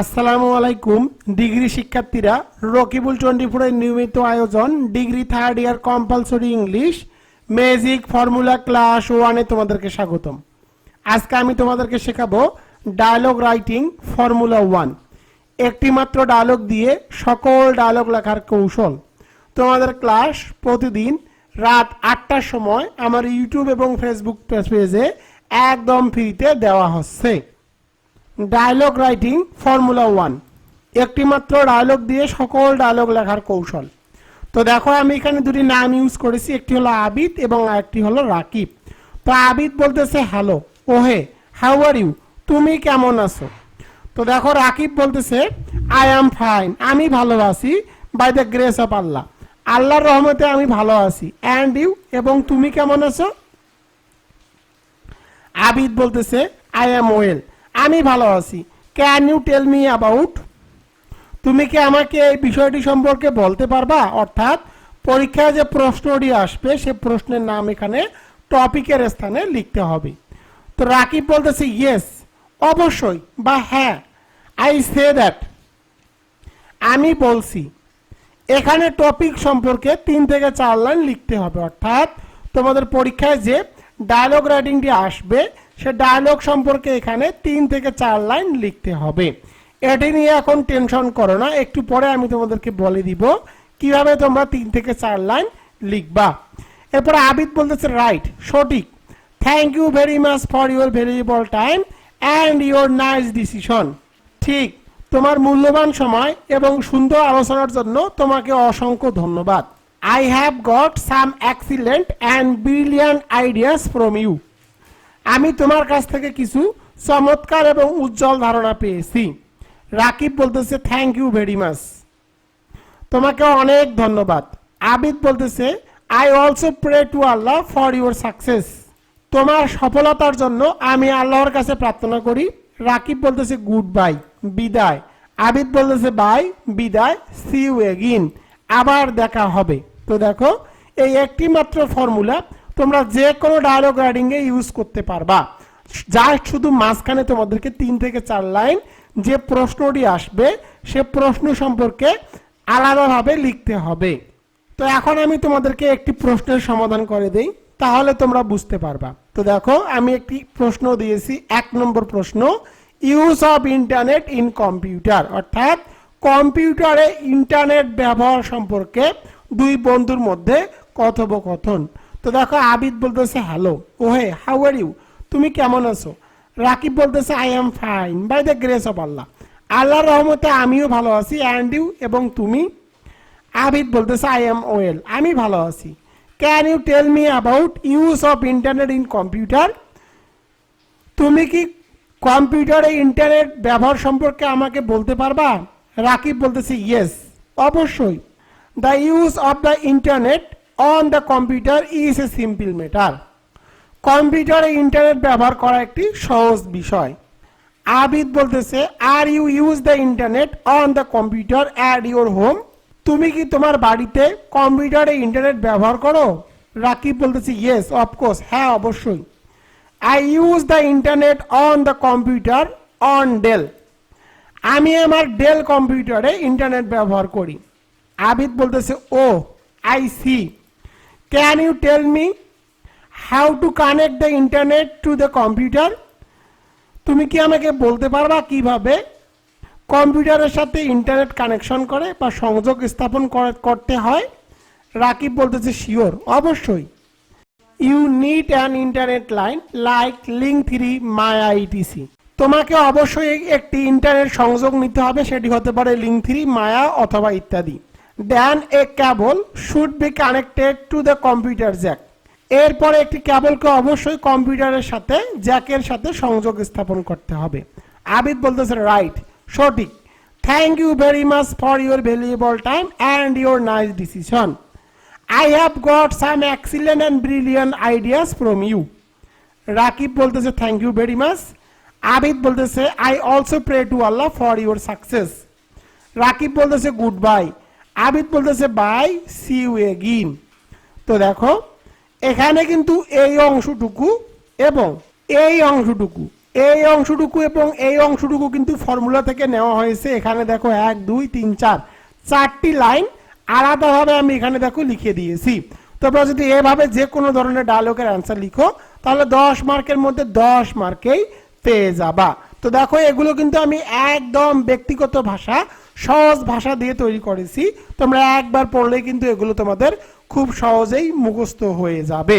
আসসালামু আলাইকুম, ডিগ্রি শিক্ষার্থীরা, রকিবুল টোয়েন্টি ফোরের নিয়মিত আয়োজন, degree third year compulsory English magic formula class ওয়ানে তোমাদেরকে স্বাগতম। আজকে আমি তোমাদেরকে শেখাবো ডায়লগ রাইটিং ফর্মুলা ওয়ান একটি মাত্র ডায়লগ দিয়ে সকল ডায়লগ লেখার কৌশল। তোমাদের ক্লাস প্রতিদিন রাত আটটার সময় আমার ইউটিউব এবং ফেসবুক পেজে একদম ফ্রিতে দেওয়া হচ্ছে। Dialogue writing formula one. একটি মাত্র ডায়লগ দিয়ে সকল ডায়লগ লেখার কৌশল। তো দেখো, আমি এখানে দুটি নাম ইউজ করেছি, একটি হলো আবিদ এবং একটি হলো রাকিব। তো আবিদ বলতেছে, হ্যালো, ওহে, হাউ আর ইউ? তুমি কেমন আছো? তো দেখো, রাকিব বলতেছে, আই অ্যাম ফাইন, আমি ভালো আছি, by the grace of Allah. আল্লাহর রহমতে আমি ভালো আছি, অ্যান্ড ইউ, এবং তুমি কেমন আছো? আবিদ বলতেছে, আই অ্যাম ওয়েল আমি ভালো আছি। Can you tell me about তুমি কি আমাকে এই বিষয়টি সম্পর্কে বলতে পারবা? অর্থাৎ পরীক্ষায় যে প্রশ্নটি আসবে, সে প্রশ্নের নাম এখানে টপিকের স্থানে লিখতে হবে। তো রাকিব বলতেছে ইয়েস অবশ্যই বা হ্যাঁ আই সে দ্যাট আমি বলছি, এখানে টপিক সম্পর্কে তিন থেকে চার লাইন লিখতে হবে। অর্থাৎ তোমাদের পরীক্ষায় যে ডায়লগ রাইটিংটি আসবে সে ডায়লগ সম্পর্কে এখানে তিন থেকে চার লাইন লিখতে হবে। এটি নিয়ে এখন টেনশন করো না। একটু পরে আমি তোমাদেরকে বলে দিব কীভাবে তোমরা তিন থেকে চার লাইন লিখবা। এরপরে আবিদ বলতেছে রাইট সঠিক। Thank you very much for your variable time and your nice decision ঠিক, তোমার মূল্যবান সময় এবং সুন্দর আলোচনার জন্য তোমাকে অসংখ্য ধন্যবাদ। I have got some excellent and brilliant ideas from you আমি তোমার কাছ থেকে কিছু চমৎকার এবং উজ্জ্বল ধারণা পেয়েছি। রাকিব বলতেছে থ্যাংক ইউ ভেরি মাচ তোমাকে অনেক ধন্যবাদ। আবিদ বলতেছে I also pray to Allah for your success তোমার সফলতার জন্য আমি আল্লাহর কাছে প্রার্থনা করি। রাকিব বলতেছে গুড বাই বিদায়। আবিদ বলতেছে বাই বিদায় সি ইউ এগিন আবার দেখা হবে। তো দেখো, এই একটি মাত্র ফর্মুলা তোমরা যে কোনো ডায়লগ রাইডিংয়ে ইউজ করতে পারবা। যা শুধু মাঝখানে তোমাদেরকে তিন থেকে চার লাইন যে প্রশ্নটি আসবে, সে প্রশ্ন সম্পর্কে আলাদাভাবে লিখতে হবে। তো এখন আমি তোমাদেরকে একটি প্রশ্নের সমাধান করে দেই, তাহলে তোমরা বুঝতে পারবা। তো দেখো, আমি একটি প্রশ্ন দিয়েছি, এক নম্বর প্রশ্ন use of internet in computer অর্থাৎ কম্পিউটারে ইন্টারনেট ব্যবহার সম্পর্কে দুই বন্ধুর মধ্যে কথোপকথন। তো দেখো আবিদ বলতেছে, হ্যালো, ওহে হাউ আর ইউ তুমি কেমন আছো? রাকিব বলতেছে I am fine by the grace of Allah আল্লাহর রহমতে আমিও ভালো আছি অ্যান্ড ইউ এবং তুমি? আবিদ বলতেছে আই এম ওয়েল আমি ভালো আছি। Can you tell me about use of internet in computer তুমি কি কম্পিউটারে ইন্টারনেট ব্যবহার সম্পর্কে আমাকে বলতে পারবা? রাকিব বলতেছে ইয়েস অবশ্যই। The use of the internet on the computer is a simple matter কম্পিউটারে ইন্টারনেট ব্যবহার করা একটি সহজ বিষয়। আবিদ বলতেছে are you use the internet on the computer at your home তুমি কি তোমার বাড়িতে কম্পিউটারে ইন্টারনেট ব্যবহার করো? রাকিব বলতেছে ইয়েস অফকোর্স হ্যাঁ অবশ্যই। I use the internet on the computer on Dell আমি আমার ডেল কম্পিউটারে ইন্টারনেট ব্যবহার করি। আবিদ বলতেছে ও I see can you tell me how to connect the internet to the computer তুমি কি আমাকে বলতে পারবা কীভাবে কম্পিউটারের সাথে ইন্টারনেট কানেকশন করে বা সংযোগ স্থাপন করে- করতে হয়? রাকিব বলতেছে শিওর অবশ্যই। You need an internet line like link three Maya ETC তোমাকে অবশ্যই একটি ইন্টারনেট সংযোগ নিতে হবে, সেটি হতে পারে লিঙ্ক থ্রি মায়া অথবা ইত্যাদি। Then a cable should be connected to the computer jack এরপরে একটি ক্যাবলকে অবশ্যই কম্পিউটারের সাথে জ্যাকের সাথে সংযোগ স্থাপন করতে হবে। আবিদ বলতেছে রাইট সঠিক। Thank you very much for your valuable time and your nice decision I have got some excellent and brilliant ideas from you Rakib বলতেছে thank you very much Abid বলতেছে I also pray to Allah for your success Rakib বলতেছে good by Abid বলতেছে, by C you এগিন তো দেখো, এখানে কিন্তু এই অংশটুকু এবং এই অংশটুকু এই অংশটুকু এবং এই অংশটুকু কিন্তু ফর্মুলা থেকে নেওয়া হয়েছে। এখানে দেখো, এক, দুই, তিন, চার, চারটি লাইন আলাদাভাবে আমি এখানে দেখো লিখে দিয়েছি। তোমরা যদি এভাবে যে কোনো ধরনের ডায়লগের অ্যান্সার লিখো, তাহলে দশ মার্কের মধ্যে দশ মার্কেই পেয়ে যাবা। তো দেখো, এগুলো কিন্তু আমি একদম ব্যক্তিগত ভাষা সহজ ভাষা দিয়ে তৈরি করেছি। তোমরা একবার পড়লে কিন্তু এগুলো তোমাদের খুব সহজেই মুখস্থ হয়ে যাবে।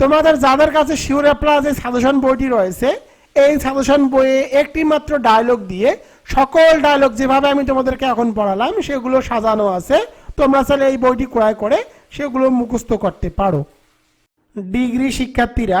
তোমাদের যাদের কাছে শিওর প্লাস এই সাজেশন বইটি রয়েছে, এই সাজেশন বইয়ে একটি মাত্র ডায়লগ দিয়ে সকল ডায়লগ যেভাবে আমি তোমাদেরকে এখন পড়ালাম, সেগুলো সাজানো আছে। তোমরা চাইলে এই বইটি ক্রয় করে সেগুলো মুখস্থ করতে পারো। ডিগ্রি শিক্ষার্থীরা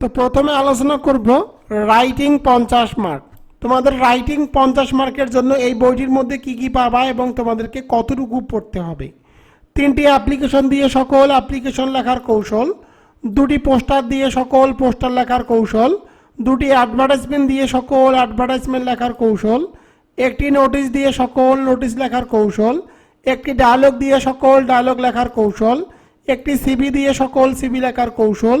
তো প্রথমে আলোচনা করব রাইটিং পঞ্চাশ মার্ক তোমাদের রাইটিং পঞ্চাশ মার্কের জন্য এই বইটির মধ্যে কি কি পাবা এবং তোমাদেরকে কতটুকু পড়তে হবে। তিনটি অ্যাপ্লিকেশন দিয়ে সকল অ্যাপ্লিকেশন লেখার কৌশল, দুটি পোস্টার দিয়ে সকল পোস্টার লেখার কৌশল, দুটি অ্যাডভার্টাইজমেন্ট দিয়ে সকল অ্যাডভার্টাইজমেন্ট লেখার কৌশল, একটি নোটিশ দিয়ে সকল নোটিশ লেখার কৌশল, একটি ডায়লগ দিয়ে সকল ডায়লগ লেখার কৌশল, একটি সিবি দিয়ে সকল সিবি লেখার কৌশল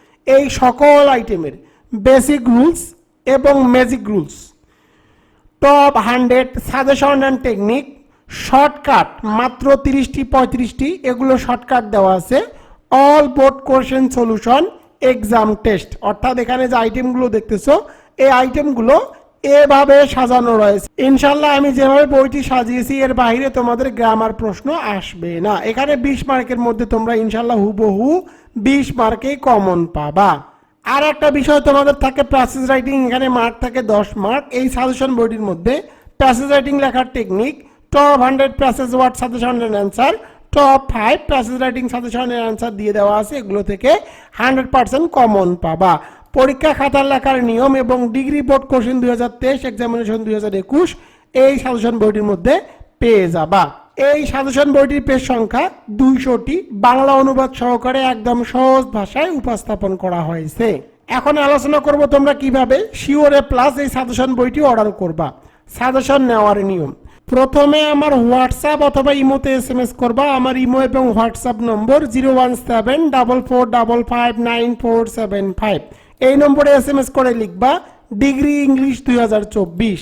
এই সকল আইটেমের বেসিক রুলস এবং magic rules top hundred suggestion and technique shortcut মাত্র তিরিশটি, পঁয়ত্রিশটি, এগুলো শর্টকাট দেওয়া আছে। All board question solution exam test অর্থাৎ এখানে যে আইটেমগুলো দেখতেছো, এই আইটেমগুলো এভাবে সাজানো রয়েছে। ইনশাল্লাহ আমি যেভাবে বইটি সাজিয়েছি, এর বাইরে তোমাদের গ্রামার প্রশ্ন আসবে না। এখানে বিশ মার্কের মধ্যে তোমরা ইনশাল্লাহ হুবহু বিশ মার্কেই কমন পাবা। আর একটা বিষয় তোমাদের থাকে প্যাসেজ রাইটিং এখানে মার্ক থাকে দশ মার্ক এই সাজেশন বইটির মধ্যে প্যাসেজ রাইটিং লেখার technique top hundred passage word suggestion and answer top five passage writing suggestion এর অ্যান্সার দিয়ে দেওয়া আছে। এগুলো থেকে হান্ড্রেড পার্সেন্ট কমন পাবা। পরীক্ষা খাতার লেখার নিয়ম এবং ডিগ্রি বোর্ড কোশ্চেন দুই হাজার তেইশ এক্সামিনেশন দুই হাজার একুশ, এই সাজেশন বইটির মধ্যে পেয়ে যাবা। এই সাজেশন বইটির পেজ সংখ্যা দুইশোটি। বাংলা অনুবাদ সহকারে একদম সহজ ভাষায় উপস্থাপন করা হয়েছে। এখন আলোচনা করব তোমরা কীভাবে শিওরে প্লাস এই সাজেশন বইটি অর্ডার করবা। সাজেশন নেওয়ার নিয়ম। প্রথমে আমার হোয়াটসঅ্যাপ অথবা ইমোতে এস এম এস করবা। আমার ইমো এবং WhatsApp number zero one seven, double four, double five, nine four seven five. এই নম্বরে এস এম এস করে লিখবা ডিগ্রি ইংলিশ দুই হাজার চব্বিশ।